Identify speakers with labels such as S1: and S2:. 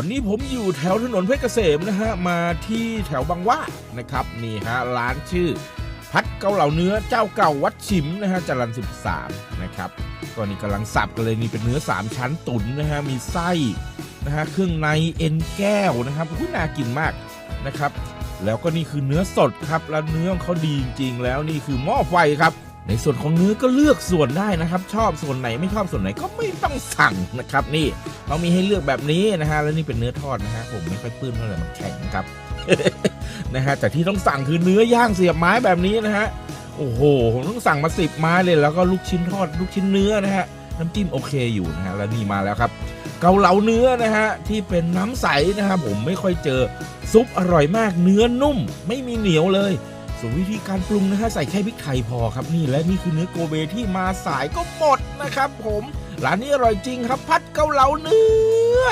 S1: วันนี้ผมอยู่แถวถนนเพชรเกษมนะฮะมาที่แถวบางว่านะครับนี่ฮะร้านชื่อ พัดเกาเหลาเนื้อเจ้าเก่าวัดฉิมนะฮะจรัน13นะครับก็นี่กำลังสับกันเลยนี่เป็นเนื้อ 3 ชั้นตุ๋นนะฮะมีไส้นะฮะเครื่องในเอ็นแก้วนะครับผู้น่ากินมากนะครับ แล้วก็นี่คือเนื้อสดครับ แล้วเนื้อของเขาดีจริงๆแล้วนี่คือหม้อไฟครับ ในส่วนของเนื้อก็เลือกส่วนได้นะครับ ชอบส่วนไหนไม่ชอบส่วนไหนก็ไม่ต้องสั่งนะครับ นี่เขามีให้เลือกแบบนี้นะฮะแล้วนี่เป็นเนื้อทอดนะฮะผมไม่ค่อยปลื้มเท่าไหร่มันแข็งครับนะฮะแต่ที่ต้องสั่งคือเนื้อย่างเสียบไม้แบบนี้นะฮะโอ้โหผมต้องสั่งมาสิบไม้เลยแล้วก็ลูกชิ้นทอดลูกชิ้นเนื้อนะฮะน้ำจิ้มโอเคอยู่นะฮะแล้วนี่มาแล้วครับ เกาเหลาเนื้อนะฮะที่เป็นน้ำใสนะครับผมไม่ค่อยเจอซุปอร่อยมากเนื้อนุ่ม ไม่มีเหนียวเลย ส่วนวิธีการปรุงนะฮะใส่แค่พริกไทยพอครับนี่และนี่คือเนื้อโกเบที่มาสายก็หมดนะครับ ผมร้านนี้อร่อยจริงครับ พัดเกาเหลาเนื้อ